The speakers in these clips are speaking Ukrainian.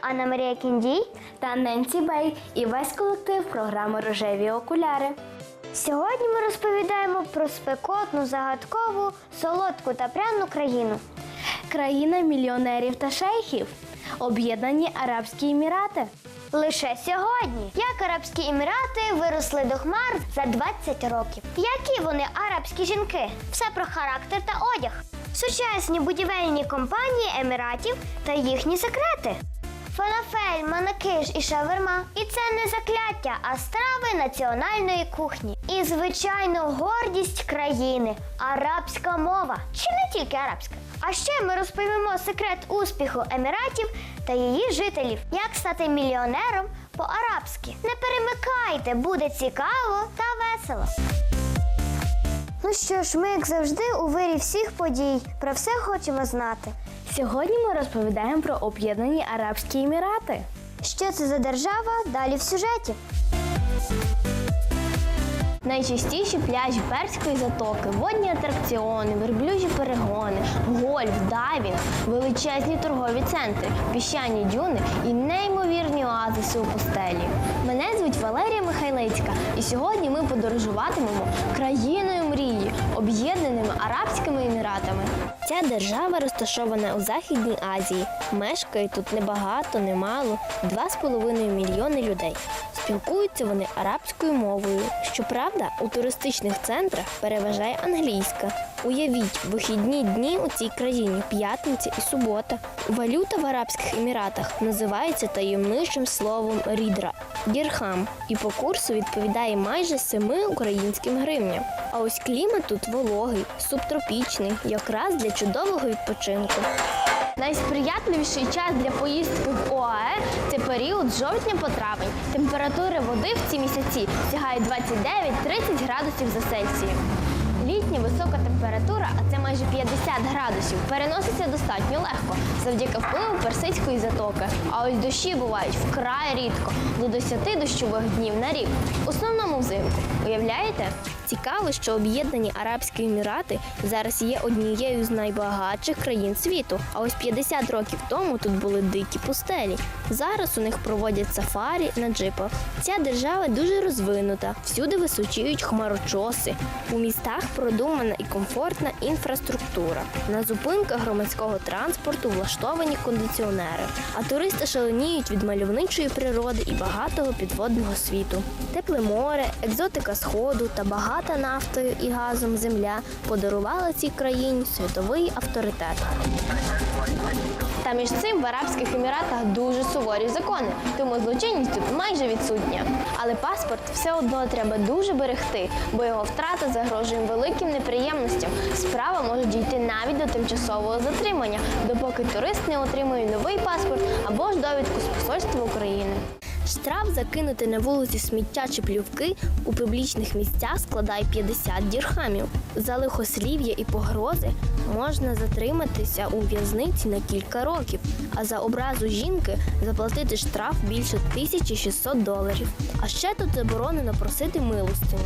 Анна Марія Кіндій. та Ненсі Бей і весь колектив програми Рожеві окуляри. Сьогодні ми розповідаємо про спекотну, загадкову, солодку та пряну країну. Країна мільйонерів та шейхів. Об'єднані Арабські Емірати. Лише сьогодні, як Арабські Емірати виросли до хмар за 20 років. Які вони арабські жінки? Все про характер та одяг. Сучасні будівельні компанії Еміратів та їхні секрети. Фалафель, манакиш і шаверма. І це не закляття, а страви національної кухні. І, звичайно, гордість країни арабська мова. Чи не тільки арабська. А ще ми розповімо секрет успіху Еміратів та її жителів, як стати мільйонером по-арабськи. Не перемикайте, буде цікаво та весело. Ну що ж, ми, як завжди, у вирі всіх подій. Про все хочемо знати. Сьогодні ми розповідаємо про Об'єднані Арабські Емірати. Що це за держава? Далі в сюжеті. Найчастіші пляжі перської затоки, водні атракціони, верблюжі перегони, гольф, дайвінг, величезні торгові центри, піщані дюни і неймовірні оазиси у пустелі. Мене звуть Валерія Михайлецька, і сьогодні ми подорожуватимемо країною об'єднаними Арабськими Еміратами. Ця держава розташована у Західній Азії. Мешкає тут небагато, немало, 2,5 мільйони людей. Спілкуються вони арабською мовою. Щоправда, у туристичних центрах переважає англійська. Уявіть, вихідні дні у цій країні п'ятниця і субота. Валюта в Арабських Еміратах називається таємничим словом рідра дірхам, і по курсу відповідає майже 7 українським гривням. А ось клімат тут вологий, субтропічний, якраз для чудового відпочинку. Найсприятливіший час для поїздки в ОАЕ це період з жовтня по травень. Температури води в ці місяці сягають 29-30 градусів за Цельсієм. Літня висока температура, а це майже 50 градусів, переноситься достатньо легко завдяки впливу персидської затоки. А ось дощі бувають вкрай рідко до 10 дощових днів на рік. В основному взимку. Уявляєте? Цікаво, що об'єднані Арабські Емірати зараз є однією з найбагатших країн світу. А ось 50 років тому тут були дикі пустелі. Зараз у них проводять сафарі на джипах. Ця держава дуже розвинута. Всюди височіють хмарочоси. У містах продумана і комфортна інфраструктура. На зупинках громадського транспорту влаштовані кондиціонери. А туристи шаленіють від мальовничої природи і багатого підводного світу. Тепле море, екзотика сходу та багата нафтою і газом земля подарували цій країні світовий авторитет. Та між цим в Арабських Еміратах дуже суворі закони, тому злочинність тут майже відсутня. Але паспорт все одно треба дуже берегти, бо його втрата загрожує великим неприємностям. Справа може дійти навіть до тимчасового затримання, допоки турист не отримує новий паспорт або ж довідку з посольства України. Штраф закинути на вулиці сміття чи плювки у публічних місцях складає 50 дірхамів. За лихослів'я і погрози можна затриматися у в'язниці на кілька років, а за образу жінки заплатити штраф більше 1600 доларів. А ще тут заборонено просити милостиню.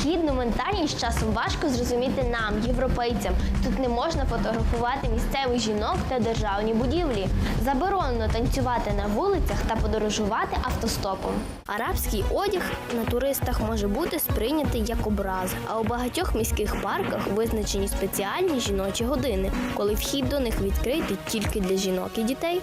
Східну ментальність часом важко зрозуміти нам, європейцям. Тут не можна фотографувати місцевих жінок та державні будівлі. Заборонено танцювати на вулицях та подорожувати автостопом. Арабський одяг на туристах може бути сприйнятий як образ, а у багатьох міських парках визначені спеціальні жіночі години, коли вхід до них відкритий тільки для жінок і дітей.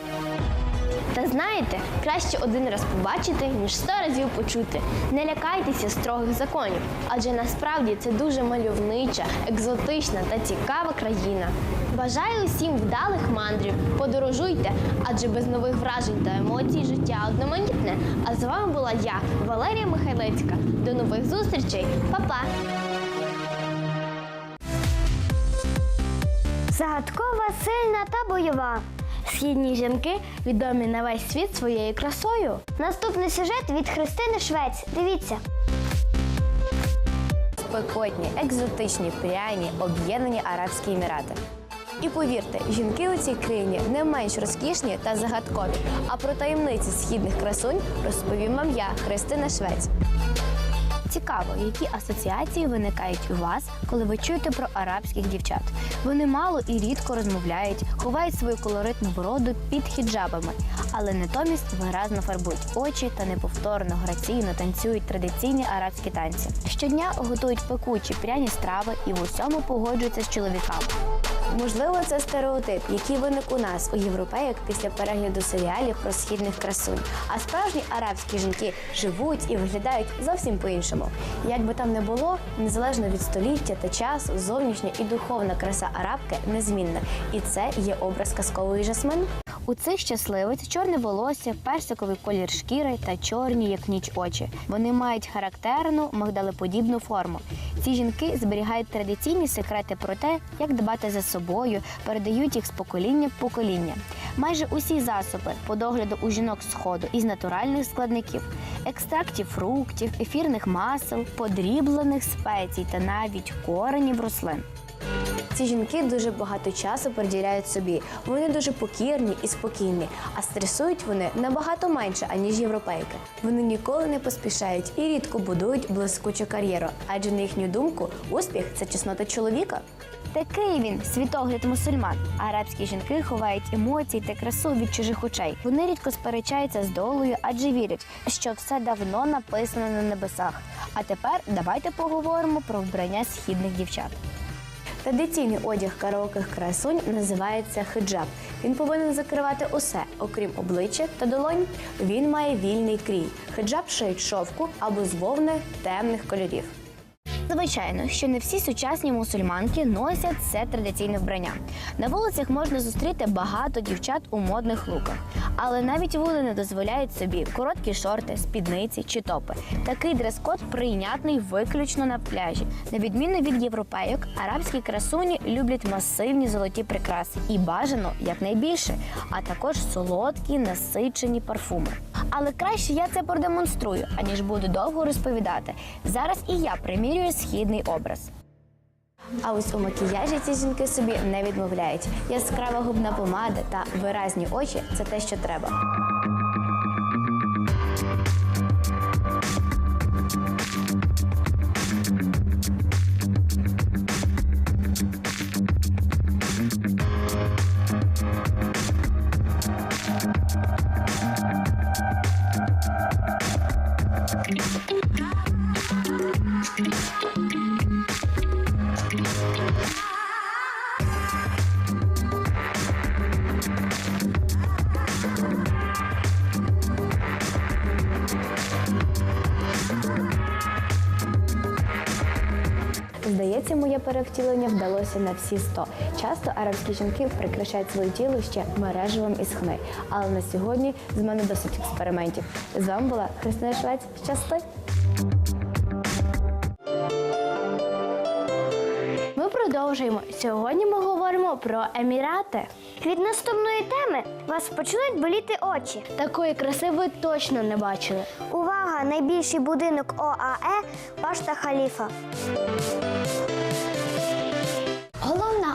Та знаєте, краще один раз побачити, ніж сто разів почути. Не лякайтеся строгих законів, адже насправді це дуже мальовнича, екзотична та цікава країна. Бажаю усім вдалих мандрів, подорожуйте, адже без нових вражень та емоцій життя одноманітне. А з вами була я, Валерія Михайлецька. До нових зустрічей, Па-па! Загадкова, сильна та бойова. Східні жінки відомі на весь світ своєю красою. Наступний сюжет від Христини Швець. Дивіться. спекотні, екзотичні, пряні, об'єднані Арабські Емірати. І повірте, жінки у цій країні не менш розкішні та загадкові. А про таємниці східних красунь розповім вам я, Христина Швець. Цікаво, які асоціації виникають у вас, коли ви чуєте про арабських дівчат. Вони мало і рідко розмовляють, ховають свою колоритну бороду під хіджабами. Але натомість виразно фарбують очі та неповторно граційно танцюють традиційні арабські танці. Щодня готують пекучі пряні страви і в усьому погоджуються з чоловіками. Можливо, це стереотип, який виник у нас, у європейок, після перегляду серіалів про східних красунь. А справжні арабські жінки живуть і виглядають зовсім по-іншому. Як би там не було, незалежно від століття та часу, зовнішня і духовна краса арабки незмінна. І це є образ казкової жасмин. У цих щасливиць чорне волосся, персиковий колір шкіри та чорні, як ніч очі. Вони мають характерну мигдалеподібну форму. Ці жінки зберігають традиційні секрети про те, як дбати за собою, передають їх з покоління в покоління. Майже усі засоби по догляду у жінок сходу із натуральних складників, екстрактів фруктів, ефірних масел, подріблених спецій та навіть коренів рослин. Ці жінки дуже багато часу приділяють собі. Вони дуже покірні і спокійні, а стресують вони набагато менше, аніж європейки. Вони ніколи не поспішають і рідко будують блискучу кар'єру, адже на їхню думку успіх це чеснота чоловіка. Такий він світогляд мусульман. Арабські жінки ховають емоції та красу від чужих очей. Вони рідко сперечаються з долею, адже вірять, що все давно написано на небесах. А тепер давайте поговоримо про вбрання східних дівчат. Традиційний одяг караоких красунь називається хиджаб. Він повинен закривати усе, окрім обличчя та долонь. Він має вільний крій. Хиджаб шиють шовку або з вовни темних кольорів. Звичайно, що не всі сучасні мусульманки носять це традиційне вбрання. На вулицях можна зустріти багато дівчат у модних луках, але навіть вони не дозволяють собі короткі шорти, спідниці чи топи. Такий дрес-код прийнятний виключно на пляжі. На відміну від європейок, арабські красуні люблять масивні золоті прикраси і бажано якнайбільше, а також солодкі насичені парфуми. Але краще я це продемонструю, аніж буду довго розповідати. Зараз і я примірюю східний образ. А ось у макіяжі ці жінки собі не відмовляють. Яскрава губна помада та виразні очі це те, що треба. Перевтілення на всі 100. Часто арабські жінки прикрашають своє тіло ще мережевим із хни. Але на сьогодні з мене досить експериментів. З вами була Христина Швець. Щасти! Ми продовжуємо. Сьогодні ми говоримо про Емірати. Від наступної теми вас почнуть боліти очі. Такої краси ви точно не бачили. Увага! Найбільший будинок ОАЕ Башта Халіфа.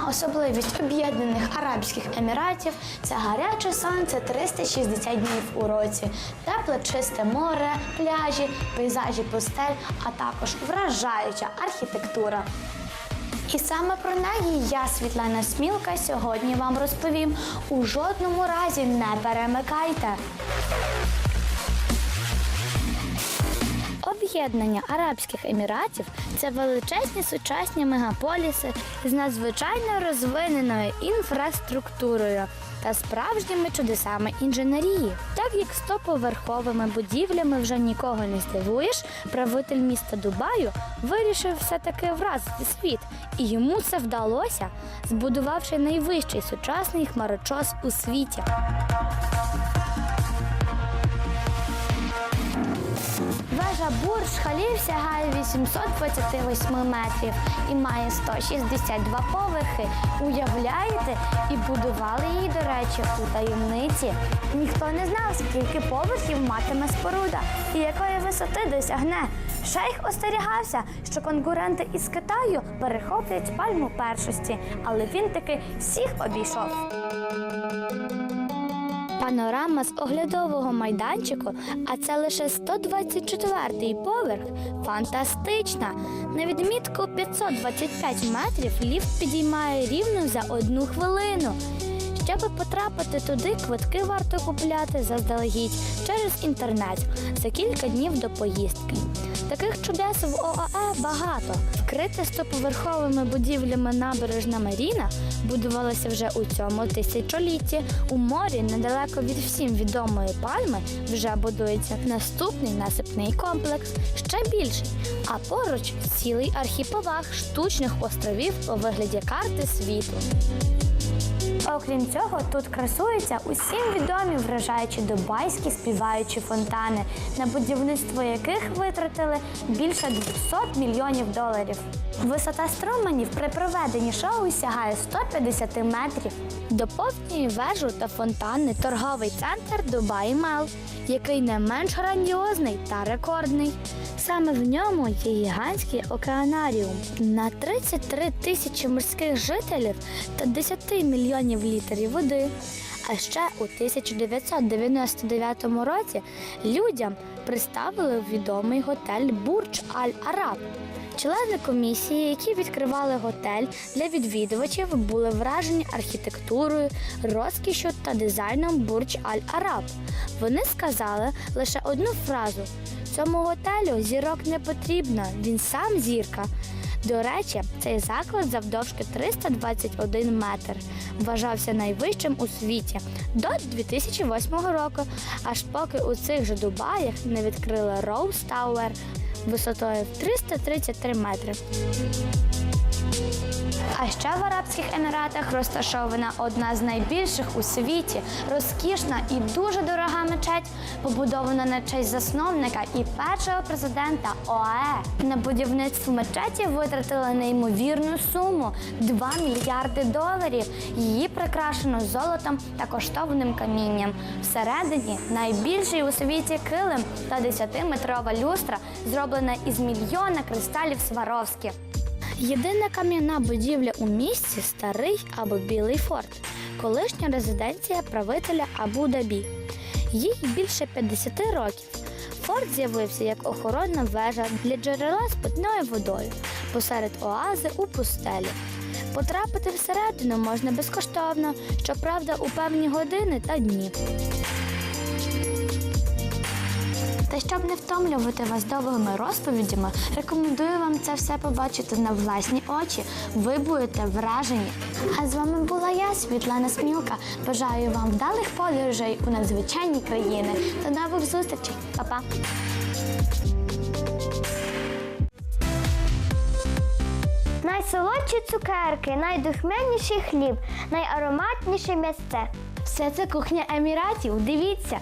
Особливість Об'єднаних Арабських Еміратів це гаряче сонце 360 днів у році, тепле чисте море, пляжі, пейзажі пустель, а також вражаюча архітектура. І саме про неї я, Світлана Смілка, сьогодні вам розповім. У жодному разі не перемикайте. Об'єднання Арабських Еміратів це величезні сучасні мегаполіси з надзвичайно розвиненою інфраструктурою та справжніми чудесами інженерії. Так як стоповерховими будівлями вже нікого не здивуєш, правитель міста Дубаю вирішив все-таки вразити світ, і йому це вдалося, збудувавши найвищий сучасний хмарочос у світі. Вежа Бурж Халів сягає 828 метрів і має 162 поверхи. Уявляєте? І будували її, до речі, у таємниці. Ніхто не знав, скільки поверхів матиме споруда і якої висоти досягне. Шейх остерігався, що конкуренти із Китаю перехоплять пальму першості, але він таки всіх обійшов. Панорама з оглядового майданчику, а це лише 124-й поверх. Фантастична! На відмітку 525 метрів ліфт підіймає рівно за одну хвилину. Щоб потрапити туди, квитки варто купляти заздалегідь через інтернет за кілька днів до поїздки. Таких чудес в ОАЕ багато. Вкрита стоповерховими будівлями набережна Маріна будувалася вже у цьому тисячолітті. У морі, недалеко від всім відомої пальми, вже будується наступний насипний комплекс, ще більший. А поруч цілий архіпелаг штучних островів у вигляді карти світу. Окрім цього, тут красуються усім відомі вражаючі дубайські співаючі фонтани, на будівництво яких витратили більше 200 мільйонів доларів. Висота струменів при проведенні шоу сягає 150 метрів. Доповнює вежу та фонтани торговий центр Дубай Мел, який не менш грандіозний та рекордний. Саме в ньому є гігантський океанаріум на 33 тисячі морських жителів та 10 мільйонів літрів води. А ще у 1999 році людям представили відомий готель Бурдж Аль Араб. Члени комісії, які відкривали готель для відвідувачів, були вражені архітектурою, розкішю та дизайном Бурдж Аль Араб. Вони сказали лише одну фразу: цьому готелю зірок не потрібно, він сам зірка. До речі, цей заклад завдовжки 321 метр вважався найвищим у світі до 2008 року, аж поки у цих же Дубаях не відкрили Роуз Тауер висотою в 333 метри. А ще в Арабських Еміратах розташована одна з найбільших у світі, розкішна і дуже дорога мечеть, побудована на честь засновника і першого президента ОАЕ. На будівництво мечеті витратили неймовірну суму 2 мільярди доларів. Її прикрашено золотом та коштовним камінням. Всередині найбільший у світі килим та 10-метрова люстра, зроблена із мільйона кристалів Сваровські. Єдина кам'яна будівля у місті старий або білий форт, колишня резиденція правителя Абу-Дабі. Їй більше 50 років. Форт з'явився як охоронна вежа для джерела з питною водою посеред оази у пустелі. Потрапити всередину можна безкоштовно, щоправда, у певні години та дні. Та щоб не втомлювати вас довгими розповідями, рекомендую вам це все побачити на власні очі. Ви будете вражені. А з вами була я, Світлана Смілка. Бажаю вам вдалих подорожей у надзвичайні країни. До нових зустрічей. Па-па! Найсолодші цукерки, найдухмяніший хліб, найароматніше місце. Все це кухня еміратів. Дивіться.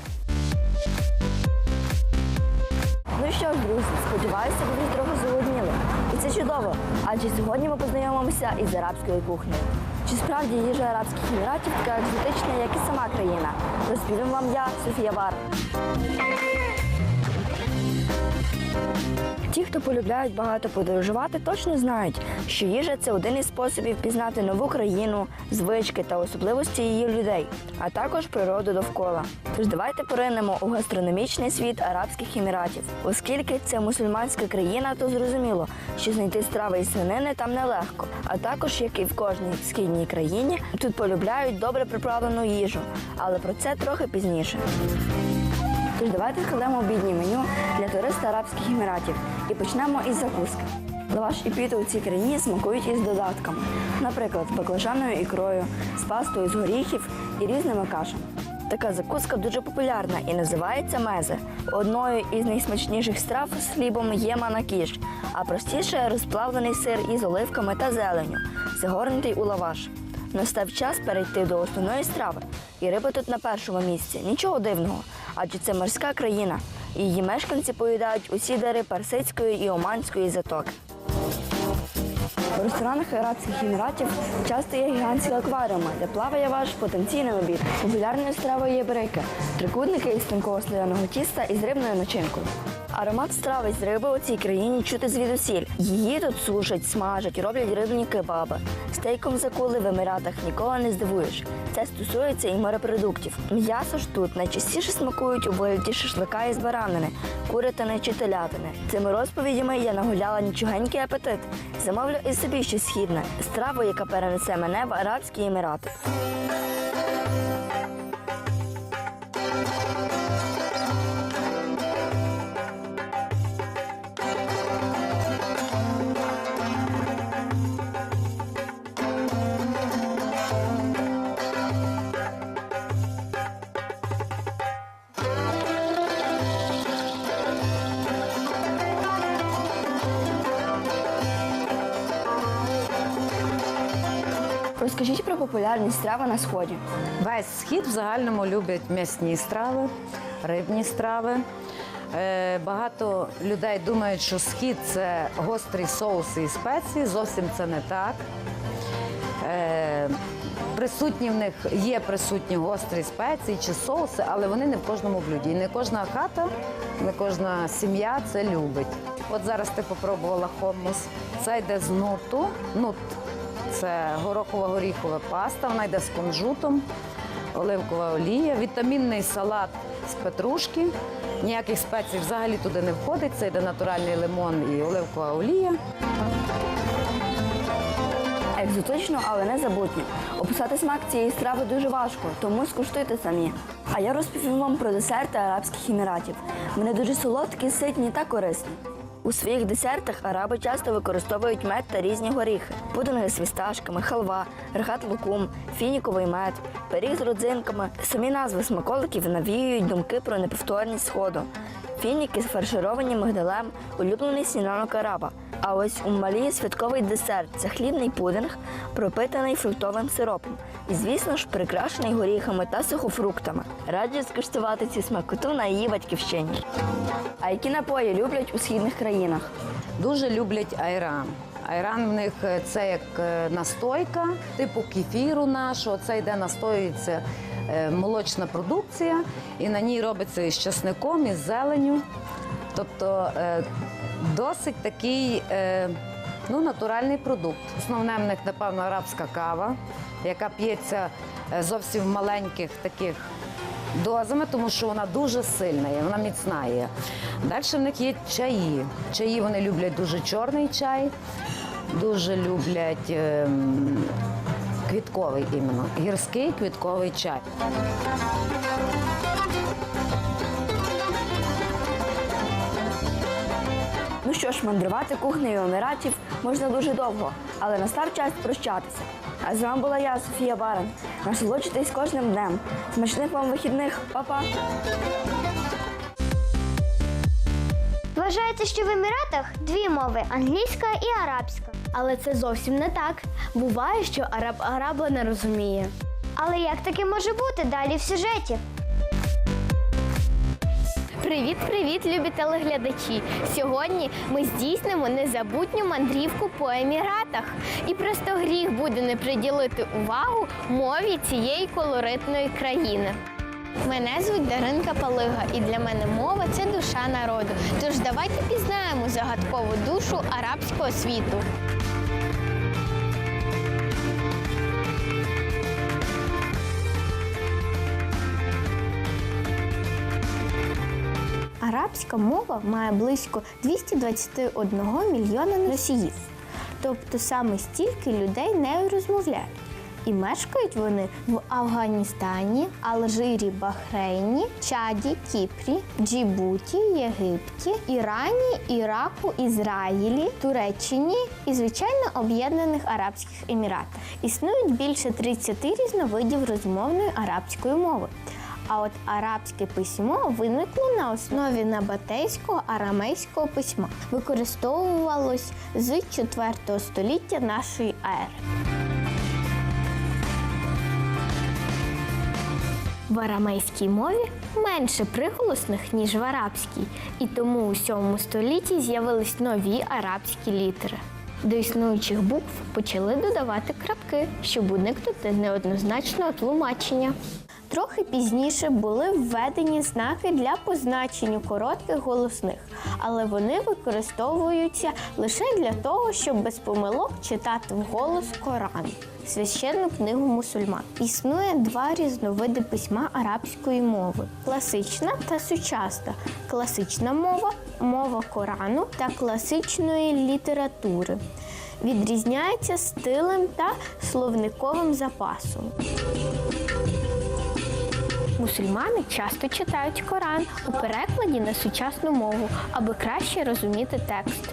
Що ж, друзі, сподіваюся, ви вже трохи зголодніли. І це чудово, адже сьогодні ми познайомимося із арабською кухнею. Чи справді їжа Арабських Еміратів така екзотична, як і сама країна? Розповім вам я, Софія Вар. Ті, хто полюбляють багато подорожувати, точно знають, що їжа це один із способів пізнати нову країну, звички та особливості її людей, а також природу довкола. Тож давайте поринемо у гастрономічний світ Арабських Еміратів. Оскільки це мусульманська країна, то зрозуміло, що знайти страви із свинини там нелегко. А також, як і в кожній східній країні, тут полюбляють добре приправлену їжу, але про це трохи пізніше. Давайте складемо обіднє меню для туриста Арабських Еміратів і почнемо із закуски. Лаваш і піто у цій країні смакують із додатками, наприклад, з баклажаною ікрою, з пастою з горіхів і різними кашами. Така закуска дуже популярна і називається мезе. Одною із найсмачніших страв з хлібом є манакіш, а простіше розплавлений сир із оливками та зеленю, загорнутий у лаваш. Настав час перейти до основної страви. І риба тут на першому місці. Нічого дивного, адже це морська країна. Її мешканці поїдають усі дари Персидської і Оманської затоки. У ресторанах Арабських Еміратів часто є гігантські акваріуми, де плаває ваш потенційний обід. Популярною стравою є брейки – трикутники із тонкого слоєного тіста із рибною начинкою. Аромат страви з риби у цій країні чути звідусіль. Її тут сушать, смажать, роблять рибні кебаби. Стейком закули в Еміратах нікого не здивуєш. Це стосується і морепродуктів. М'ясо ж тут найчастіше смакують у вигляді шашлика із баранини, курятини чи телятини. Цими розповідями я нагуляла нічогенький апетит. Замовлю і собі щось східне страву, яка перенесе мене в Арабські Емірати. Розкажіть про популярні страви на сході. Весь схід в загальному люблять м'ясні страви, рибні страви. Е, Багато людей думають, що схід це гострі соуси і спеції. Зовсім це не так. Е, Присутні в них є присутні гострі спеції чи соуси, але вони не в кожному блюді. Не кожна хата, не кожна сім'я це любить. От зараз ти попробувала хомус. Це йде з нуту. Нут це горохова горіхова паста, вона йде з кунжутом, оливкова олія, вітамінний салат з петрушки. Ніяких спецій взагалі туди не входить. Це йде натуральний лимон і оливкова олія. Екзотично, але не забутньо. Описати смак цієї страви дуже важко, тому скуштуйте самі. А я розповім вам про десерти Арабських Еміратів. Вони дуже солодкі, ситні та корисні. У своїх десертах араби часто використовують мед та різні горіхи, пудинги з фісташками, халва, рахат лукум, фініковий мед, пиріг з родзинками. Самі назви смаколиків навіюють думки про неповторність сходу. Фініки фаршировані мигдалем, улюблений сніданок араба. А ось у Малі святковий десерт це хлібний пудинг, пропитаний фруктовим сиропом. І, звісно ж, прикрашений горіхами та сухофруктами. Раджу скуштувати цю смакоту на її батьківщині. А які напої люблять у східних країнах? Дуже люблять айран. Айран в них е, це як е, настойка, типу кефіру нашого. Це йде настоюється е, молочна продукція, і на ній робиться із часником, із зеленю. Тобто досить такий ну, натуральний продукт. Основне в них, напевно, арабська кава, яка п'ється е, зовсім маленьких таких дозами, тому що вона дуже сильна, є, вона міцна є. Далі в них є чаї. Чаї вони люблять дуже чорний чай, дуже люблять ем, квітковий іменно, гірський квітковий чай. Ну що ж, мандрувати кухнею Еміратів можна дуже довго, але настав час прощатися. А з вами була я, Софія Баран. Насолоджуйтесь кожним днем. Смачних вам вихідних, Па-па! Вважається, що в Еміратах дві мови англійська і арабська. Але це зовсім не так. Буває, що араб араба не розуміє. Але як таке може бути далі в сюжеті? Привіт, привіт, любі телеглядачі! Сьогодні ми здійснимо незабутню мандрівку по еміратах. І просто гріх буде не приділити увагу мові цієї колоритної країни. Мене звуть Даринка Палига, і для мене мова це душа народу. Тож давайте пізнаємо загадкову душу арабського світу. Арабська мова має близько 221 мільйона носіїв. Тобто саме стільки людей нею розмовляють. І мешкають вони в Афганістані, Алжирі, Бахрейні, Чаді, Кіпрі, Джибуті, Єгипті, Ірані, Іраку, Ізраїлі, Туреччині і, звичайно, Об'єднаних Арабських Еміратах. Існують більше 30 різновидів розмовної арабської мови. А от арабське письмо виникло на основі набатейського арамейського письма. Використовувалось з 4 століття нашої ери. В арамейській мові менше приголосних, ніж в арабській, і тому у 7 столітті з'явились нові арабські літери. До існуючих букв почали додавати крапки, щоб уникнути неоднозначного тлумачення. Трохи пізніше були введені знаки для позначення коротких голосних, але вони використовуються лише для того, щоб без помилок читати вголос Коран, священну книгу мусульман. Існує два різновиди письма арабської мови: класична та сучасна. Класична мова мова Корану та класичної літератури. Відрізняється стилем та словниковим запасом. Мусульмани часто читають Коран у перекладі на сучасну мову, аби краще розуміти текст.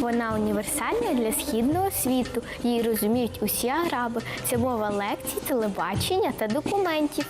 Вона універсальна для східного світу. Її розуміють усі араби. Це мова лекцій, телебачення та документів.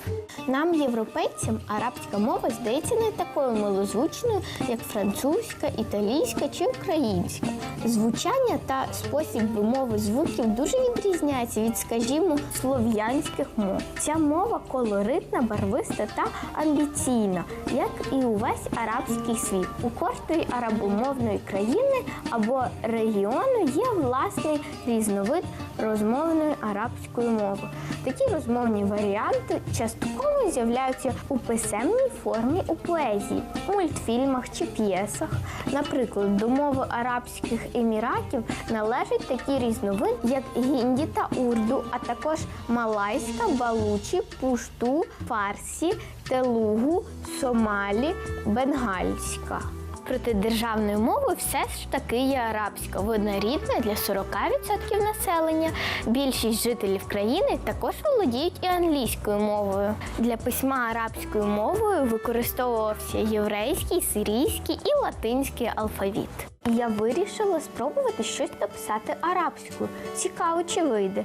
Нам, європейцям, арабська мова здається не такою милозвучною, як французька, італійська чи українська. Звучання та спосіб вимови звуків дуже відрізняється від, скажімо, слов'янських мов. Ця мова колоритна, барвиста та амбіційна, як і увесь арабський світ. У кожної арабомовної країни або регіону є власний різновид розмовної арабської мови. Такі розмовні варіанти частково з'являються у писемній формі у поезії, мультфільмах чи п'єсах. Наприклад, до мови арабських еміратів належать такі різновиди, як гінді та урду, а також малайська, балучі, пушту, фарсі, телугу, сомалі, бенгальська. Проте державною мовою все ж таки є арабська. Вона рідна для 40% населення. Більшість жителів країни також володіють і англійською мовою. Для письма арабською мовою використовувався єврейський, сирійський і латинський алфавіт. Я вирішила спробувати щось написати арабською. Цікаво, чи вийде.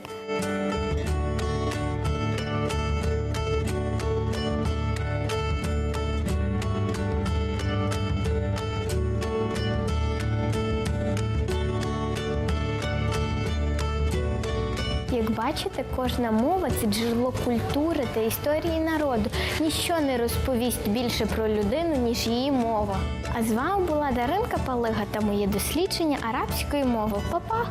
Бачите, кожна мова це джерело культури та історії народу. Ніщо не розповість більше про людину, ніж її мова. А з вами була Даринка Палига та моє дослідження арабської мови. Па-па!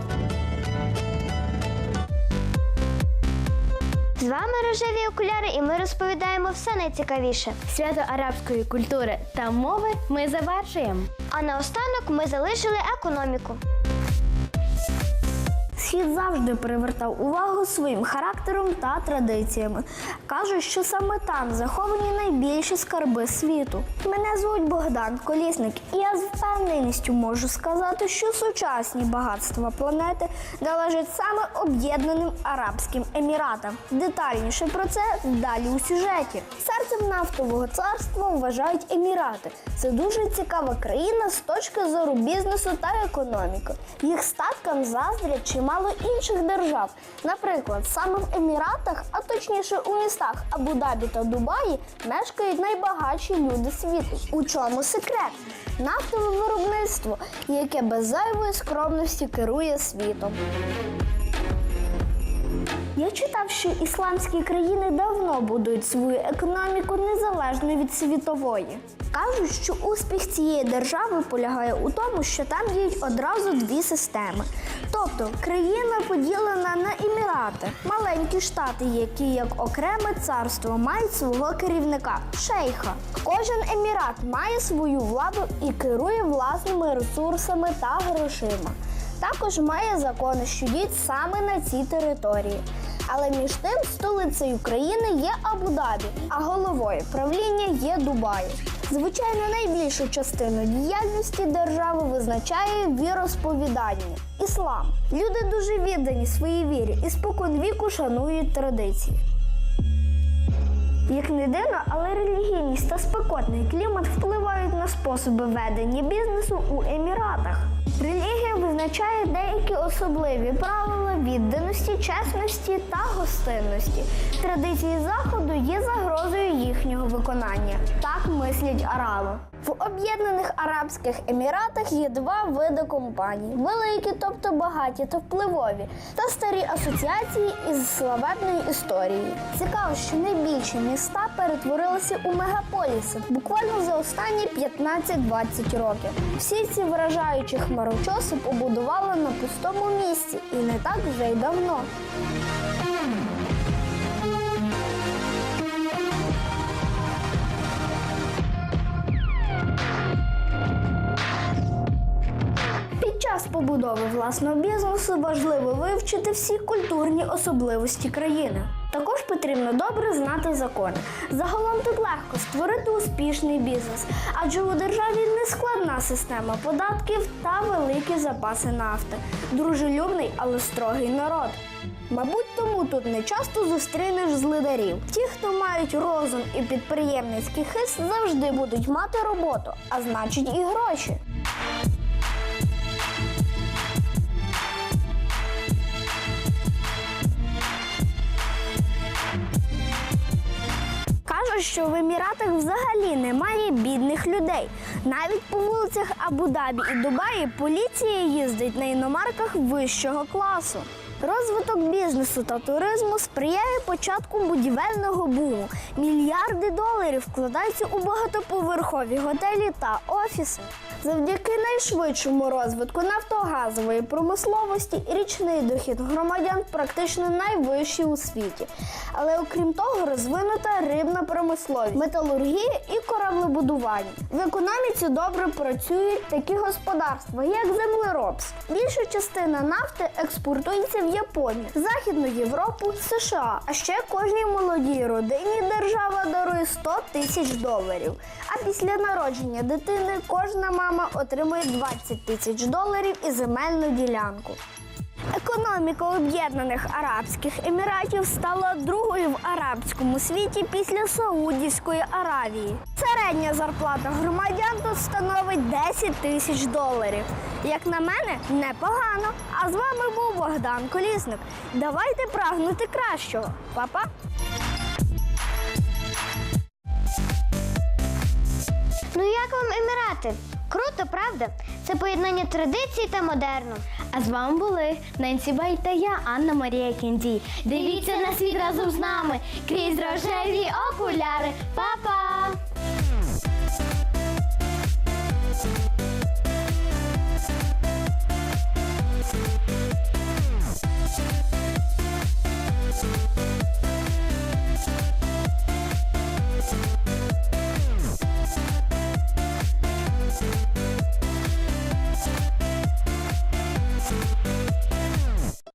З вами рожеві окуляри, і ми розповідаємо все найцікавіше. Свято арабської культури та мови ми завершуємо. А наостанок ми залишили економіку. Схід завжди привертав увагу своїм характером та традиціями. Кажуть, що саме там заховані найбільші скарби світу. Мене звуть Богдан Колісник, і я з впевненістю можу сказати, що сучасні багатства планети належать саме об'єднаним Арабським Еміратам. Детальніше про це далі у сюжеті. Серцем нафтового царства вважають Емірати. Це дуже цікава країна з точки зору бізнесу та економіки. Їх статкам заздрять чимало інших держав. Наприклад, саме в Еміратах, а точніше у містах Абу-Дабі та Дубаї, мешкають найбагатші люди світу. У чому секрет? Нафтове виробництво, яке без зайвої скромності керує світом. Я читав, що ісламські країни давно будують свою економіку незалежно від світової. Кажуть, що успіх цієї держави полягає у тому, що там діють одразу дві системи. Тобто країна поділена на емірати, маленькі штати, які як окреме царство мають свого керівника шейха. Кожен емірат має свою владу і керує власними ресурсами та грошима. Також має закони, що діють саме на цій території. Але між тим столицею країни є Абу-Дабі, а головою правління є Дубай. Звичайно, найбільшу частину діяльності держави визначає віросповідання іслам. Люди дуже віддані своїй вірі і спокон віку шанують традиції. Як не дивно, але релігійність та спекотний клімат впливають на способи ведення бізнесу у Еміратах. Релігія визначає деякі особливі правила відданості, чесності та гостинності. Традиції заходу є загрозою їхнього виконання. Так мислять араби. В Об'єднаних Арабських Еміратах є два види компаній: великі, тобто багаті та впливові, та старі асоціації із славетною історією. Цікаво, що найбільші міста перетворилися у мегаполіси буквально за останні 15-20 років. Всі ці вражаючі хмарочоси побудували на пустому місці і не так вже й давно. Час побудови власного бізнесу важливо вивчити всі культурні особливості країни. Також потрібно добре знати закони. Загалом тут легко створити успішний бізнес, адже у державі не складна система податків та великі запаси нафти. Дружелюбний, але строгий народ. Мабуть, тому тут не часто зустрінеш злидарів. Ті, хто мають розум і підприємницький хист, завжди будуть мати роботу, а значить і гроші. Цікаво, що в Еміратах взагалі немає бідних людей. Навіть по вулицях Абу-Дабі і Дубаї поліція їздить на іномарках вищого класу. Розвиток бізнесу та туризму сприяє початку будівельного буму. Мільярди доларів вкладаються у багатоповерхові готелі та офіси. Завдяки найшвидшому розвитку нафтогазової промисловості річний дохід громадян практично найвищий у світі. Але окрім того, розвинута рибна промисловість, металургія і кораблебудування. В економіці добре працюють такі господарства, як землеробство. Більша частина нафти експортується в Японію, Західну Європу, США. А ще кожній молодій родині держава дарує 100 тисяч доларів. А після народження дитини кожна мама отримує 20 тисяч доларів і земельну ділянку. Економіка Об'єднаних Арабських Еміратів стала другою в арабському світі після Саудівської Аравії. Середня зарплата громадян тут становить 10 тисяч доларів. Як на мене, непогано. А з вами був Богдан Колісник. Давайте прагнути кращого. Па-па! Вам Круто, правда? Це поєднання традицій та модерну. А з вами були Ненсі Бай та я, Анна Марія Кіндій. Дивіться на світ разом з нами крізь рожеві окуляри. Па-па!